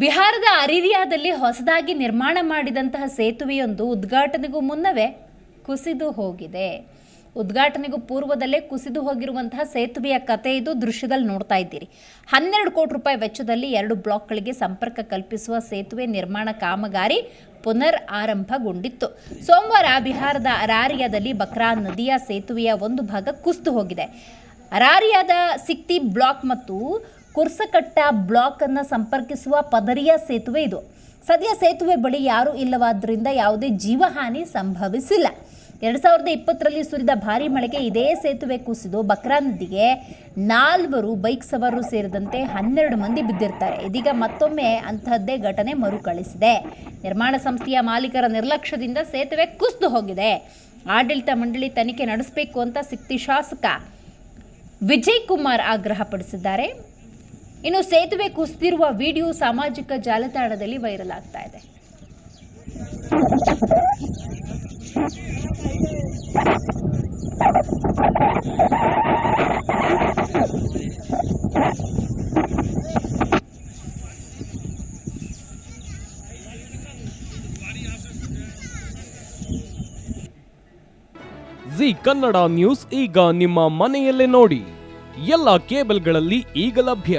ಬಿಹಾರದ ಅರಿರಿಯಾದಲ್ಲಿ ಹೊಸದಾಗಿ ನಿರ್ಮಾಣ ಮಾಡಿದಂತಹ ಸೇತುವೆಯೊಂದು ಉದ್ಘಾಟನೆಗೂ ಮುನ್ನವೇ ಕುಸಿದು ಹೋಗಿದೆ. ಉದ್ಘಾಟನೆಗೂ ಪೂರ್ವದಲ್ಲೇ ಕುಸಿದು ಹೋಗಿರುವಂತಹ ಸೇತುವೆಯ ಕತೆ ಇದು ದೃಶ್ಯದಲ್ಲಿ ನೋಡ್ತಾ ಇದ್ದೀರಿ. ಹನ್ನೆರಡು ಕೋಟಿ ರೂಪಾಯಿ ವೆಚ್ಚದಲ್ಲಿ ಎರಡು ಬ್ಲಾಕ್ಗಳಿಗೆ ಸಂಪರ್ಕ ಕಲ್ಪಿಸುವ ಸೇತುವೆ ನಿರ್ಮಾಣ ಕಾಮಗಾರಿ ಪುನರ್ ಆರಂಭಗೊಂಡಿತ್ತು. ಸೋಮವಾರ ಬಿಹಾರದ ಅರಾರಿಯಾದಲ್ಲಿ ಬಕ್ರಾ ನದಿಯ ಸೇತುವೆಯ ಒಂದು ಭಾಗ ಕುಸಿದು ಹೋಗಿದೆ. ಅರಾರಿಯಾದ ಸಿಕ್ತಿ ಬ್ಲಾಕ್ ಮತ್ತು ಕುರ್ಸಕಟ್ಟ ಬ್ಲಾಕ್ ಅನ್ನು ಸಂಪರ್ಕಿಸುವ ಪದರಿಯ ಸೇತುವೆ ಇದು. ಸದ್ಯ ಸೇತುವೆ ಬಳಿ ಯಾರೂ ಇಲ್ಲವಾದ್ದರಿಂದ ಯಾವುದೇ ಜೀವಹಾನಿ ಸಂಭವಿಸಿಲ್ಲ. ಎರಡು ಸಾವಿರದ ಇಪ್ಪತ್ತರಲ್ಲಿ ಸುರಿದ ಭಾರೀ ಮಳೆಗೆ ಇದೇ ಸೇತುವೆ ಕುಸಿದು ಬಕ್ರಾ ನದಿಗೆ ನಾಲ್ವರು ಬೈಕ್ ಸವಾರರು ಸೇರಿದಂತೆ ಹನ್ನೆರಡು ಮಂದಿ ಬಿದ್ದಿರ್ತಾರೆ. ಇದೀಗ ಮತ್ತೊಮ್ಮೆ ಅಂತಹದ್ದೇ ಘಟನೆ ಮರುಕಳಿಸಿದೆ. ನಿರ್ಮಾಣ ಸಂಸ್ಥೆಯ ಮಾಲೀಕರ ನಿರ್ಲಕ್ಷ್ಯದಿಂದ ಸೇತುವೆ ಕುಸಿದು ಹೋಗಿದೆ. ಆಡಳಿತ ಮಂಡಳಿ ತನಿಖೆ ನಡೆಸಬೇಕು ಅಂತ ಸಿಕ್ತಿ ಶಾಸಕ ವಿಜಯ್ ಕುಮಾರ್ ಆಗ್ರಹಪಡಿಸಿದ್ದಾರೆ. ಇನ್ನು ಸೇತುವೆ ಕುಸಿದಿರುವ ವಿಡಿಯೋ ಸಾಮಾಜಿಕ ಜಾಲತಾಣದಲ್ಲಿ ವೈರಲ್ ಆಗ್ತಾ ಇದೆ. ಜಿ ಕನ್ನಡ ನ್ಯೂಸ್ ಈಗ ನಿಮ್ಮ ಮನೆಯಲ್ಲೇ ನೋಡಿ. ಎಲ್ಲ ಕೇಬಲ್ಗಳಲ್ಲಿ ಈಗ ಲಭ್ಯ.